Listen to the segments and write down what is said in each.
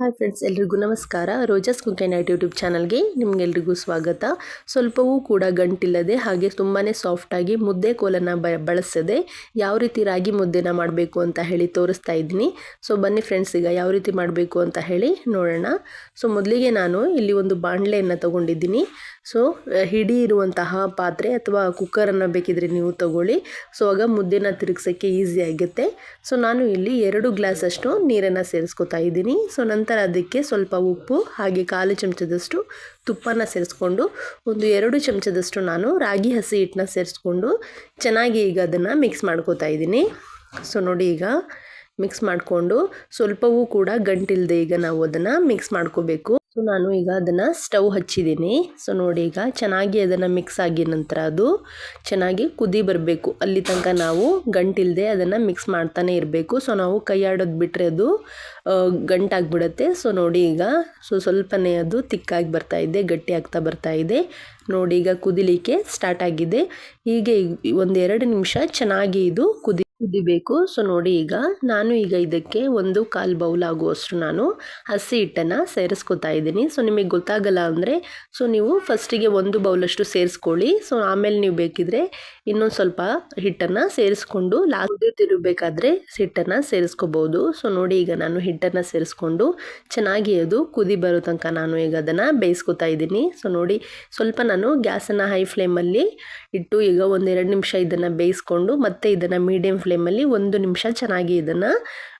Hi friends ಎಲ್ರಿಗೂ ನಮಸ್ಕಾರ. ರೋಜಾಸ್ cook night YouTube ಚಾನಲ್ಗೆ ನಿಮಗೆಲ್ರಿಗೂ ಸ್ವಾಗತ. ಸ್ವಲ್ಪವೂ ಕೂಡ ಗಂಟಿಲ್ಲದೆ, ಹಾಗೆ ತುಂಬಾ ಸಾಫ್ಟಾಗಿ ಮುದ್ದೆ ಕೋಲನ್ನು ಬ, ಬಳಸದೆ ಯಾವ ರೀತಿ ರಾಗಿ ಮುದ್ದೆನ ಮಾಡಬೇಕು ಅಂತ ಹೇಳಿ ತೋರಿಸ್ತಾ ಇದ್ದೀನಿ. ಸೊ ಬನ್ನಿ ಫ್ರೆಂಡ್ಸ್ ಈಗ ಯಾವ ರೀತಿ ಮಾಡಬೇಕು ಅಂತ ಹೇಳಿ ನೋಡೋಣ. ಸೊ ಮೊದಲಿಗೆ ನಾನು ಇಲ್ಲಿ ಒಂದು ಬಾಣಲೆಯನ್ನು ತೊಗೊಂಡಿದ್ದೀನಿ. ಸೊ ಹಿಡಿ ಇರುವಂತಹ ಪಾತ್ರೆ ಅಥವಾ ಕುಕ್ಕರನ್ನು ಬೇಕಿದ್ರೆ ನೀವು ತಗೊಳ್ಳಿ. ಸೊ ಆಗ ಮುದ್ದೆನ ತಿರುಗಿಸೋಕ್ಕೆ ಈಸಿ ಆಗುತ್ತೆ. ಸೊ ನಾನು ಇಲ್ಲಿ ಎರಡು ಗ್ಲಾಸಷ್ಟು ನೀರನ್ನು ಸೇರಿಸ್ಕೊತಾ ಇದ್ದೀನಿ. ಸೊ ನಂತರ ಅದಕ್ಕೆ ಸ್ವಲ್ಪ ಉಪ್ಪು, ಹಾಗೆ ಕಾಲು ಚಮಚದಷ್ಟು ತುಪ್ಪನ ಸೇರಿಸ್ಕೊಂಡು, ಒಂದು ಎರಡು ಚಮಚದಷ್ಟು ನಾನು ರಾಗಿ ಹಸಿ ಹಿಟ್ಟನ್ನ ಸೇರಿಸ್ಕೊಂಡು ಚೆನ್ನಾಗಿ ಈಗ ಅದನ್ನು ಮಿಕ್ಸ್ ಮಾಡ್ಕೋತಾ ಇದ್ದೀನಿ. ಸೊ ನೋಡಿ ಈಗ ಮಿಕ್ಸ್ ಮಾಡಿಕೊಂಡು, ಸ್ವಲ್ಪವೂ ಕೂಡ ಗಂಟಿಲ್ಲದೆ ಈಗ ನಾವು ಅದನ್ನು ಮಿಕ್ಸ್ ಮಾಡ್ಕೋಬೇಕು. ಸೊ ನಾನು ಈಗ ಅದನ್ನು ಸ್ಟವ್ ಹಚ್ಚಿದ್ದೀನಿ. ಸೊ ನೋಡಿ ಈಗ ಚೆನ್ನಾಗಿ ಅದನ್ನು ಮಿಕ್ಸ್ ಆಗಿ ನಂತರ ಅದು ಚೆನ್ನಾಗಿ ಕುದಿ ಬರಬೇಕು. ಅಲ್ಲಿ ತನಕ ನಾವು ಗಂಟಿಲ್ಲದೆ ಅದನ್ನು ಮಿಕ್ಸ್ ಮಾಡ್ತಾನೆ ಇರಬೇಕು. ಸೊ ನಾವು ಕೈ ಆಡೋದು ಬಿಟ್ಟರೆ ಅದು ಗಂಟಾಗಿಬಿಡುತ್ತೆ. ಸೊ ನೋಡಿ ಈಗ ಸೊ ಸ್ವಲ್ಪನೇ ಅದು ತಿಕ್ಕಾಗಿ ಬರ್ತಾ ಇದೆ, ಗಟ್ಟಿ ಆಗ್ತಾ ಬರ್ತಾ ಇದೆ. ನೋಡಿ ಈಗ ಕುದಿಲಿಕ್ಕೆ ಸ್ಟಾರ್ಟ್ ಆಗಿದೆ. ಹೀಗೆ ಒಂದೆರಡು ನಿಮಿಷ ಚೆನ್ನಾಗಿ ಇದು ಕುದಿ ಕುದಿಬೇಕು. ಸೊ ನೋಡಿ ಈಗ ನಾನು ಈಗ ಇದಕ್ಕೆ ಒಂದು ಕಾಲು ಬೌಲ್ ಆಗುವಷ್ಟು ನಾನು ಹಸಿ ಹಿಟ್ಟನ್ನು ಸೇರಿಸ್ಕೊತಾ ಇದ್ದೀನಿ. ಸೊ ನಿಮಗೆ ಗೊತ್ತಾಗಲ್ಲ ಅಂದರೆ ಸೊ ನೀವು ಫಸ್ಟಿಗೆ ಒಂದು ಬೌಲಷ್ಟು ಸೇರಿಸ್ಕೊಳ್ಳಿ. ಸೊ ಆಮೇಲೆ ನೀವು ಬೇಕಿದ್ರೆ ಇನ್ನೊಂದು ಸ್ವಲ್ಪ ಹಿಟ್ಟನ್ನು ಸೇರಿಸ್ಕೊಂಡು ಲಾಸ್ಟ್ ತಿರುಗಬೇಕಾದ್ರೆ ಹಿಟ್ಟನ್ನು ಸೇರಿಸ್ಕೋಬೋದು. ಸೊ ನೋಡಿ ಈಗ ನಾನು ಹಿಟ್ಟನ್ನು ಸೇರಿಸ್ಕೊಂಡು ಚೆನ್ನಾಗಿ ಅದು ಕುದಿ ಬರೋ ತನಕ ನಾನು ಈಗ ಅದನ್ನು ಬೇಯಿಸ್ಕೊತಾ ಇದ್ದೀನಿ. ಸೊ ನೋಡಿ ಸ್ವಲ್ಪ ನಾನು ಗ್ಯಾಸನ್ನು ಹೈ ಫ್ಲೇಮಲ್ಲಿ ಇಟ್ಟು ಈಗ ಒಂದೆರಡು ನಿಮಿಷ ಇದನ್ನು ಬೇಯಿಸ್ಕೊಂಡು ಮತ್ತೆ ಇದನ್ನು ಮೀಡಿಯಮ್ ಫ್ಲೇಮಲ್ಲಿ ಒಂದು ನಿಮಿಷ ಚೆನ್ನಾಗಿ ಇದನ್ನು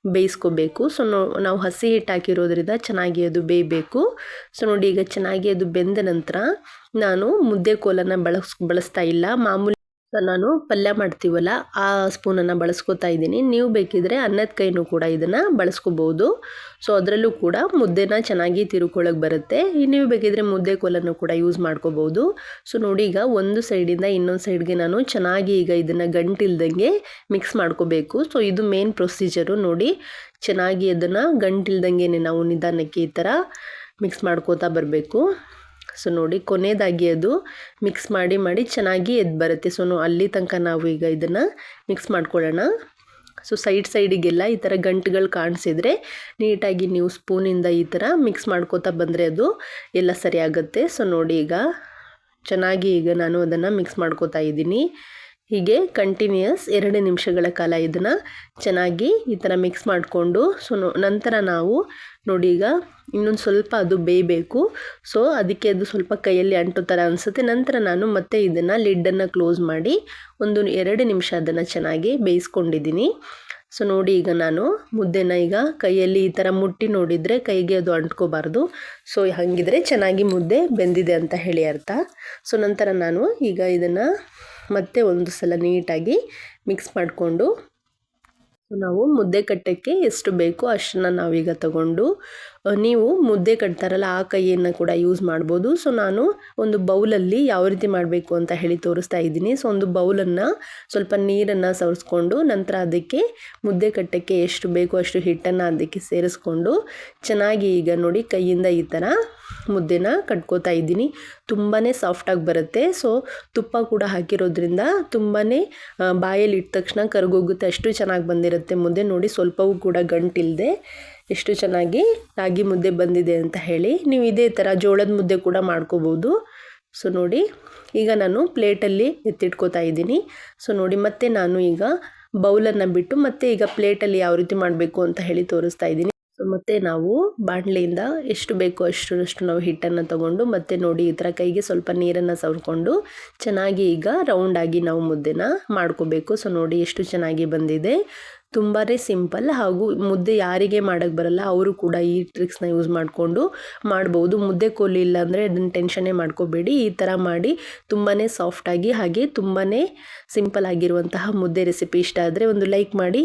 ಬೇಯಿಸ್ಕೋಬೇಕು. ಸೊ ನಾವು ಹಸಿ ಹಿಟ್ಟು ಹಾಕಿರೋದ್ರಿಂದ ಚೆನ್ನಾಗಿ ಅದು ಬೇಯಬೇಕು. ಸೊ, ನೋಡಿ ಈಗ ಚೆನ್ನಾಗಿ ಅದು ಬೆಂದ ನಂತರ ನಾನು ಮುದ್ದೆ ಕೋಲನ್ನು ಬಳಸ್, ಬಳಸ್ತಾ ಇಲ್ಲ. ಮಾಮೂಲಿ ನಾನು ಪಲ್ಯ ಮಾಡ್ತೀವಲ್ಲ, ಆ ಸ್ಪೂನನ್ನು ಬಳಸ್ಕೊತಾ ಇದ್ದೀನಿ. ನೀವು ಬೇಕಿದ್ರೆ ಅನ್ನದ ಕೈನೂ ಕೂಡ ಇದನ್ನು ಬಳಸ್ಕೋಬೋದು. ಸೊ ಅದರಲ್ಲೂ ಕೂಡ ಮುದ್ದೆನ ಚೆನ್ನಾಗಿ ತಿರುಕೊಳ್ಳೋಕೆ ಬರುತ್ತೆ. ನೀವು ಬೇಕಿದ್ರೆ ಮುದ್ದೆ ಕೋಲನ್ನು ಕೂಡ ಯೂಸ್ ಮಾಡ್ಕೋಬೋದು. ಸೊ ನೋಡಿ ಈಗ ಒಂದು ಸೈಡಿಂದ ಇನ್ನೊಂದು ಸೈಡ್ಗೆ ನಾನು ಚೆನ್ನಾಗಿ ಈಗ ಇದನ್ನು ಗಂಟಿಲ್ದಂಗೆ ಮಿಕ್ಸ್ ಮಾಡ್ಕೋಬೇಕು. ಸೊ ಇದು ಮೇನ್ ಪ್ರೊಸೀಜರು ನೋಡಿ, ಚೆನ್ನಾಗಿ ಅದನ್ನು ಗಂಟಿಲ್ದಂಗೆ ನಾವು ನಿಧಾನಕ್ಕೆ ಈ ಥರ ಮಿಕ್ಸ್ ಮಾಡ್ಕೋತಾ ಬರಬೇಕು. ಸೊ ನೋಡಿ, ಕೊನೆಯದಾಗಿ ಅದು ಮಿಕ್ಸ್ ಮಾಡಿ ಮಾಡಿ ಚೆನ್ನಾಗಿ ಎದ್ದು ಬರುತ್ತೆ. ಸೊ ಅಲ್ಲಿ ತನಕ ನಾವು ಈಗ ಇದನ್ನು ಮಿಕ್ಸ್ ಮಾಡ್ಕೊಳ್ಳೋಣ. ಸೊ ಸೈಡ್ ಸೈಡಿಗೆಲ್ಲ ಈ ಥರ ಗಂಟುಗಳು ಕಾಣಿಸಿದ್ರೆ ನೀಟಾಗಿ ನೀವು ಸ್ಪೂನಿಂದ ಈ ಥರ ಮಿಕ್ಸ್ ಮಾಡ್ಕೋತಾ ಬಂದರೆ ಅದು ಎಲ್ಲ ಸರಿ ಆಗುತ್ತೆ ಸೊ ನೋಡಿ, ಈಗ ಚೆನ್ನಾಗಿ ಈಗ ನಾನು ಅದನ್ನು ಮಿಕ್ಸ್ ಮಾಡ್ಕೋತಾ ಇದ್ದೀನಿ. ಹೀಗೆ ಕಂಟಿನ್ಯೂಯಸ್ ಎರಡು ನಿಮಿಷಗಳ ಕಾಲ ಇದನ್ನು ಚೆನ್ನಾಗಿ ಈ ಥರ ಮಿಕ್ಸ್ ಮಾಡಿಕೊಂಡು ಸೊ ನಂತರ ನಾವು ನೋಡಿ ಈಗ ಇನ್ನೊಂದು ಸ್ವಲ್ಪ ಅದು ಬೇಯಬೇಕು. ಸೊ ಅದಕ್ಕೆ ಅದು ಸ್ವಲ್ಪ ಕೈಯಲ್ಲಿ ಅಂಟೋ ಥರ ಅನಿಸುತ್ತೆ. ನಂತರ ನಾನು ಮತ್ತೆ ಇದನ್ನು ಲಿಡ್ಡನ್ನು ಕ್ಲೋಸ್ ಮಾಡಿ ಒಂದು ಎರಡು ನಿಮಿಷ ಅದನ್ನು ಚೆನ್ನಾಗಿ ಬೇಯಿಸ್ಕೊಂಡಿದ್ದೀನಿ. ಸೊ ನೋಡಿ ಈಗ ನಾನು ಮುದ್ದೆನ ಈಗ ಕೈಯಲ್ಲಿ ಈ ಥರ ಮುಟ್ಟಿ ನೋಡಿದರೆ ಕೈಗೆ ಅದು ಅಂಟ್ಕೋಬಾರ್ದು. ಸೊ ಹಾಗಿದ್ರೆ ಚೆನ್ನಾಗಿ ಮುದ್ದೆ ಬೆಂದಿದೆ ಅಂತ ಹೇಳಿ ಅರ್ಥ. ಸೊ ನಂತರ ನಾನು ಈಗ ಇದನ್ನು ಮತ್ತೆ ಒಂದು ಸಲ ನೀಟಾಗಿ ಮಿಕ್ಸ್ ಮಾಡಿಕೊಂಡು ನಾವು ಮುದ್ದೆ ಕಟ್ಟಕ್ಕೆ ಎಷ್ಟು ಬೇಕೋ ಅಷ್ಟನ್ನು ನಾವೀಗ ತಗೊಂಡು ನೀವು ಮುದ್ದೆ ಕಟ್ತಾರಲ್ಲ, ಆ ಕೈಯನ್ನು ಕೂಡ ಯೂಸ್ ಮಾಡ್ಬೋದು. ಸೊ ನಾನು ಒಂದು ಬೌಲಲ್ಲಿ ಯಾವ ರೀತಿ ಮಾಡಬೇಕು ಅಂತ ಹೇಳಿ ತೋರಿಸ್ತಾ ಇದ್ದೀನಿ. ಸೊ ಒಂದು ಬೌಲನ್ನು ಸ್ವಲ್ಪ ನೀರನ್ನು ಸವರಿಸ್ಕೊಂಡು ನಂತರ ಅದಕ್ಕೆ ಮುದ್ದೆ ಕಟ್ಟಕ್ಕೆ ಎಷ್ಟು ಬೇಕೋ ಅಷ್ಟು ಹಿಟ್ಟನ್ನು ಅದಕ್ಕೆ ಸೇರಿಸ್ಕೊಂಡು ಚೆನ್ನಾಗಿ ಈಗ ನೋಡಿ ಕೈಯಿಂದ ಈ ಥರ ಮುದ್ದೆನ ಕಟ್ಕೋತಾ ಇದ್ದೀನಿ. ತುಂಬಾ ಸಾಫ್ಟಾಗಿ ಬರುತ್ತೆ. ಸೊ ತುಪ್ಪ ಕೂಡ ಹಾಕಿರೋದ್ರಿಂದ ತುಂಬಾ ಬಾಯಲ್ಲಿ ಇಟ್ಟ ತಕ್ಷಣ ಕರಗೋಗುತ್ತೆ. ಅಷ್ಟು ಚೆನ್ನಾಗಿ ಬಂದಿರುತ್ತೆ ಮುದ್ದೆ. ನೋಡಿ, ಸ್ವಲ್ಪವೂ ಕೂಡ ಗಂಟಿಲ್ಲದೆ ಎಷ್ಟು ಚೆನ್ನಾಗಿ ರಾಗಿ ಮುದ್ದೆ ಬಂದಿದೆ ಅಂತ ಹೇಳಿ ನೀವು ಇದೇ ಥರ ಜೋಳದ ಮುದ್ದೆ ಕೂಡ ಮಾಡ್ಕೋಬೋದು. ಸೊ ನೋಡಿ, ಈಗ ನಾನು ಪ್ಲೇಟಲ್ಲಿ ಎತ್ತಿಟ್ಕೋತಾ ಇದ್ದೀನಿ. ಸೊ ನೋಡಿ, ಮತ್ತೆ ನಾನು ಈಗ ಬೌಲನ್ನು ಬಿಟ್ಟು ಮತ್ತೆ ಈಗ ಪ್ಲೇಟಲ್ಲಿ ಯಾವ ರೀತಿ ಮಾಡಬೇಕು ಅಂತ ಹೇಳಿ ತೋರಿಸ್ತಾ ಇದ್ದೀನಿ. ಮತ್ತೆ ನಾವು ಬಾಣಲಿಯಿಂದ ಎಷ್ಟು ಬೇಕೋ ಅಷ್ಟರಷ್ಟು ನಾವು ಹಿಟ್ಟನ್ನು ತಗೊಂಡು ಮತ್ತೆ ನೋಡಿ ಈ ಥರ ಕೈಗೆ ಸ್ವಲ್ಪ ನೀರನ್ನು ಸವರ್ಕೊಂಡು ಚೆನ್ನಾಗಿ ಈಗ ರೌಂಡಾಗಿ ನಾವು ಮುದ್ದೆನ ಮಾಡ್ಕೋಬೇಕು. ಸೊ ನೋಡಿ ಎಷ್ಟು ಚೆನ್ನಾಗಿ ಬಂದಿದೆ. ತುಂಬಾ ಸಿಂಪಲ್ ಹಾಗೂ ಮುದ್ದೆ ಯಾರಿಗೆ ಮಾಡೋಕ್ಕೆ ಬರಲ್ಲ, ಅವರು ಕೂಡ ಈ ಟ್ರಿಕ್ಸ್ನ ಯೂಸ್ ಮಾಡಿಕೊಂಡು ಮಾಡ್ಬೋದು. ಮುದ್ದೆ ಕೋಲಿ ಇಲ್ಲ ಅಂದರೆ ಅದನ್ನು ಟೆನ್ಷನ್ನೇ ಮಾಡ್ಕೋಬೇಡಿ. ಈ ಥರ ಮಾಡಿ ತುಂಬಾ ಸಾಫ್ಟಾಗಿ ಹಾಗೆ ತುಂಬಾ ಸಿಂಪಲ್ ಆಗಿರುವಂತಹ ಮುದ್ದೆ ರೆಸಿಪಿ ಇಷ್ಟ ಆದರೆ ಒಂದು ಲೈಕ್ ಮಾಡಿ.